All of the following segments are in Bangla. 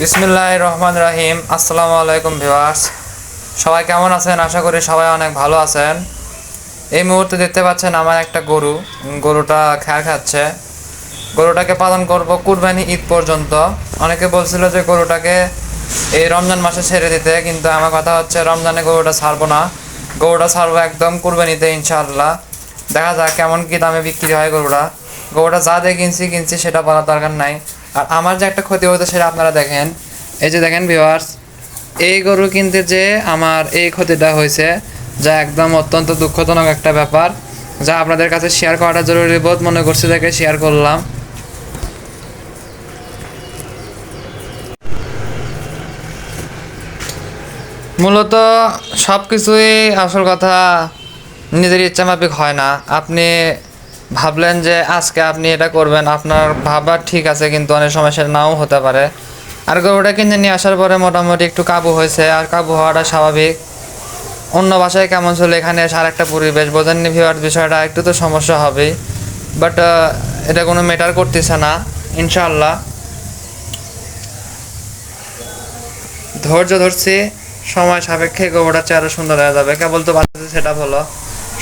বিসমিল্লাহ রহমান রাহিম আসসালামু আলাইকুম ভিওয়ার্স সবাই কেমন আছেন? আশা করি সবাই অনেক ভালো আছেন। এই মুহূর্তে দেখতে পাচ্ছেন আমার একটা গরু। গরুটা খেয়া খাচ্ছে। গরুটাকে পালন করব কুরবানি ঈদ পর্যন্ত। অনেকে বলছিল যে গরুটাকে এই রমজান মাসে ছেড়ে দিতে, কিন্তু আমার কথা হচ্ছে রমজানে গরুটা ছাড়বো না। গরুটা ছাড়বো একদম কুরবানিতে, ইনশাআল্লাহ। দেখা যাক কেমন কি দামে বিক্রি হয় গরুটা। গরুটা যা দিয়ে কিনছি কিনছি, সেটা বলার দরকার নাই। আর আমার যে একটা ক্ষতি হতো সেটা আপনারা দেখেন। এই যে দেখেন ভিওয়ার্স এই গরু কিনতে যে আমার এই ক্ষতিটা হয়েছে, যা একদম অত্যন্ত দুঃখজনক একটা ব্যাপার, যা আপনাদের কাছে শেয়ার করাটা জরুরি বোধ মনে করছি দেখে শেয়ার করলাম। মূলত সব কিছুই আসল কথা, নিজের ইচ্ছা মাফিক হয় না। আপনি ভাবলেন যে আজকে আপনি এটা করবেন, আপনার ভাবা ঠিক আছে কিন্তু অনেক সময় সেটা নাও হতে পারে। আর গরুটা কিনে নিয়ে আসার পরে মোটামুটি একটু কাবু হয়েছে, আর কাবু হওয়াটা স্বাভাবিক। অন্য বাসায় কেমন ছিল এখানে আর একটা পরিবেশ, বোঝেননি ভিওয়ার বিষয়টা একটু তো সমস্যা হবেই। বাট এটা কোনো ম্যাটার করতেছে না ইনশাল্লাহ ধৈর্য ধরছি, সময় সাপেক্ষে গোবরটা চেহারা সুন্দর হয়ে যাবে। কেবল তো বাচ্চাদের সেটা হলো।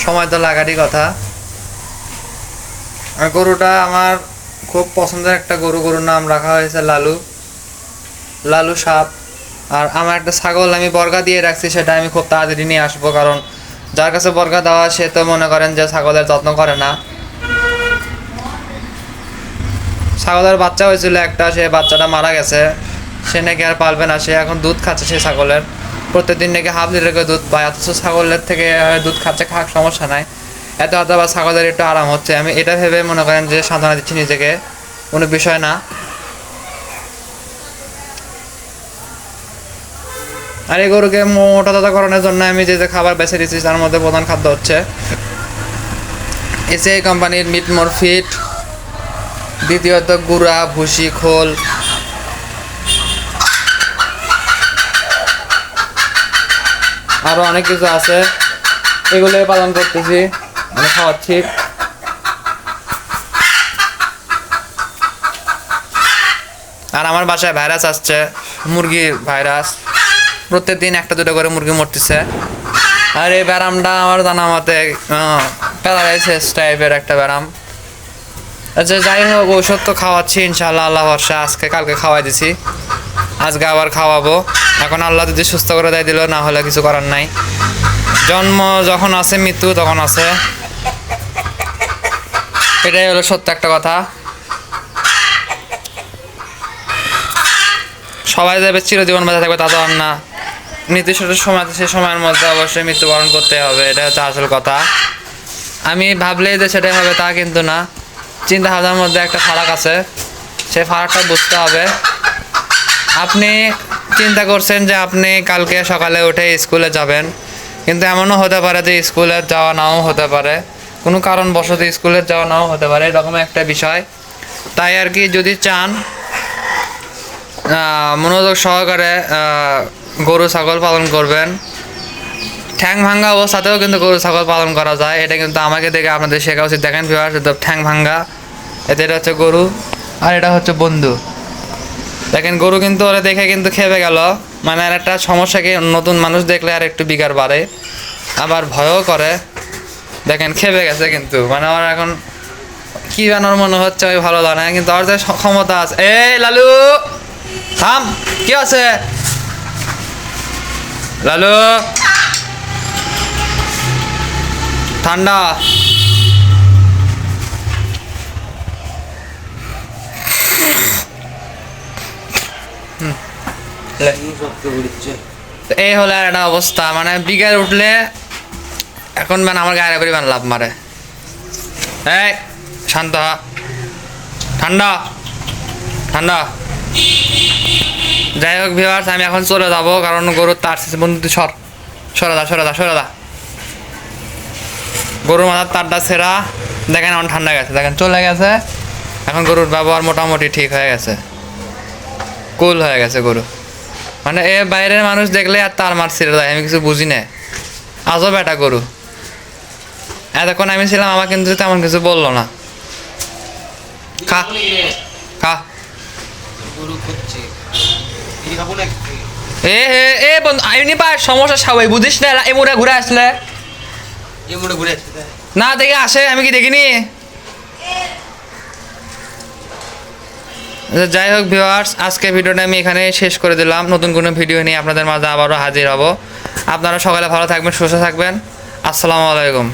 সময় তো লাগারই কথা। আর গরুটা আমার খুব পছন্দের একটা গরু। গরুর নাম রাখা হয়েছে লালু। লালু সাপ। আর আমার একটা ছাগল আমি বর্গা দিয়ে রাখছি, সেটা আমি খুব তাড়াতাড়ি নিয়ে আসব, কারণ যার কাছে বর্গা দেওয়া, সে তো মনে করেন যে ছাগলের যত্ন করে না। ছাগলের বাচ্চা হয়েছিল একটা, সে বাচ্চাটা মারা গেছে। সে নাকি আর পালবে না, সে এখন দুধ খাচ্ছে সেই ছাগলের। প্রত্যেকদিন নাকি হাফ লিটার করে দুধ পায়, অথচ ছাগলের থেকে দুধ খাচ্ছে খাক সমস্যা নাই। এত হয়তো বা ছাগলের একটু আরাম হচ্ছে। আমি এটা ভেবে মনে করেন যে সান্ত্বনা দিচ্ছি নিজেকে। কোনো বিষয় না। আর এই গরুকে মোটা তাজা করানোর জন্য আমি যে যে খাবার বেছে দিচ্ছি তার মধ্যে প্রধান খাদ্য হচ্ছে এসিআই কোম্পানির মিট মোর ফিট দ্বিতীয়ত গুড়া, ভুসি, খোল। আরও অনেক কিছু আছে। এগুলো পালন করতেছি। মানে খাওয়াচ্ছি আর আমার বাসায় ভাইরাস আসছে, মুরগির ভাইরাস। প্রত্যেকদিন একটা দুটো করে মুরগি মরতেছে। আর এই ব্যারামটা আমার জানা মতে প্যারালাইসিস টাইপের একটা ব্যারাম। আচ্ছা যাই হোক, ঔষধ তো খাওয়াচ্ছি, ইনশাআল্লাহ, আল্লাহ ভরসা, আজকে কালকে খাওয়াই দিছি। আজকে আবার খাওয়াবো। এখন আল্লাহ যদি সুস্থ করে দেয় দিল, না হলে কিছু করার নাই। জন্ম যখন আছে, মৃত্যু তখন আছে। এটাই হলো সত্য একটা কথা। সবাই যাবে চিরজীবন বেঁচে থাকবে, তা তো আর না। নির্দিষ্ট সময় সেই সময়ের মধ্যে অবশ্যই মৃত্যুবরণ করতে হবে, এটা হচ্ছে আসল কথা। আমি ভাবলেই যে সেটাই হবে তা কিন্তু না। চিন্তা ভাবনার মধ্যে একটা ফারাক আছে সেই ফারাকটা বুঝতে হবে। আপনি চিন্তা করছেন যে আপনি কালকে সকালে উঠে স্কুলে যাবেন, কিন্তু এমনও হতে পারে যে স্কুলে যাওয়া নাও হতে পারে। কোনো কারণবশত স্কুলে যাওয়া নাও হতে পারে, এরকম একটা বিষয়। তাই আর কি যদি চান মনোযোগ সহকারে গরু, ছাগল পালন করবেন। ঠ্যাং ভাঙ্গা অবস্থাতেও কিন্তু গরু, ছাগল পালন করা যায়। এটা কিন্তু আমাকে দেখে আপনাদের শেখা উচিত। দেখেন ভিউয়ার্স ঠ্যাং ভাঙ্গা, এতে এটা হচ্ছে গরু আর এটা হচ্ছে বন্ধু। দেখেন, গরু কিন্তু ওরা দেখে কিন্তু খেপে গেল। মানে আর একটা সমস্যা কি, নতুন মানুষ দেখলে আর একটু বিকার বাড়ে। আবার ভয়ও করে। দেখেন, খেপে গেছে কিন্তু। মানে আমার এখন কি বানার মনে হচ্ছে, আমি ভালো জানে কিন্তু আর যে ক্ষমতা আছে। এই, লালু! থাম! কি আছে? লালু! ঠান্ডা। এই হলো একটা অবস্থা। মানে বিকেল উঠলে এখন মানে আমার গায়ে পরিমাণ লাভ মারে। এই, শান্ত। ঠান্ডা। ঠান্ডা। যাই হোক ভিওয়ার্স আমি এখন চলে যাব, কারণ গরুর তার বন্ধু সর। সরাদা সরাদা সরে দা সরে দা গরুর মাথার তারটা ছেঁড়া। দেখেন এখন ঠান্ডা গেছে, দেখেন চলে গেছে। এখন গরুর ব্যবহার মোটামুটি ঠিক হয়ে গেছে। কুল হয়ে গেছে গরু। মানে এ বাইরের মানুষ দেখলে আর তার মার ছেড়ে দেয়, আমি কিছু বুঝি না আজও বেটা গরু। এতক্ষণ আমি ছিলাম আমার কিন্তু তেমন কিছু বলল না। খা। খা। এ এ এ বন্ধু আইনি পার সমস্যা সবাই বুঝিস না ঘুরে আসলে। ঘুরে না দেখে আসে আমি কি দেখিনি? আচ্ছা, যাই হোক ভিউয়ার্স আজকে ভিডিওটা আমি এখানে শেষ করে দিলাম। নতুন কোনো ভিডিও নিয়ে আপনাদের মাঝে আবারও হাজির হব। আপনারা সকালে ভালো থাকবেন সুস্থ থাকবেন। আসসালামু আলাইকুম।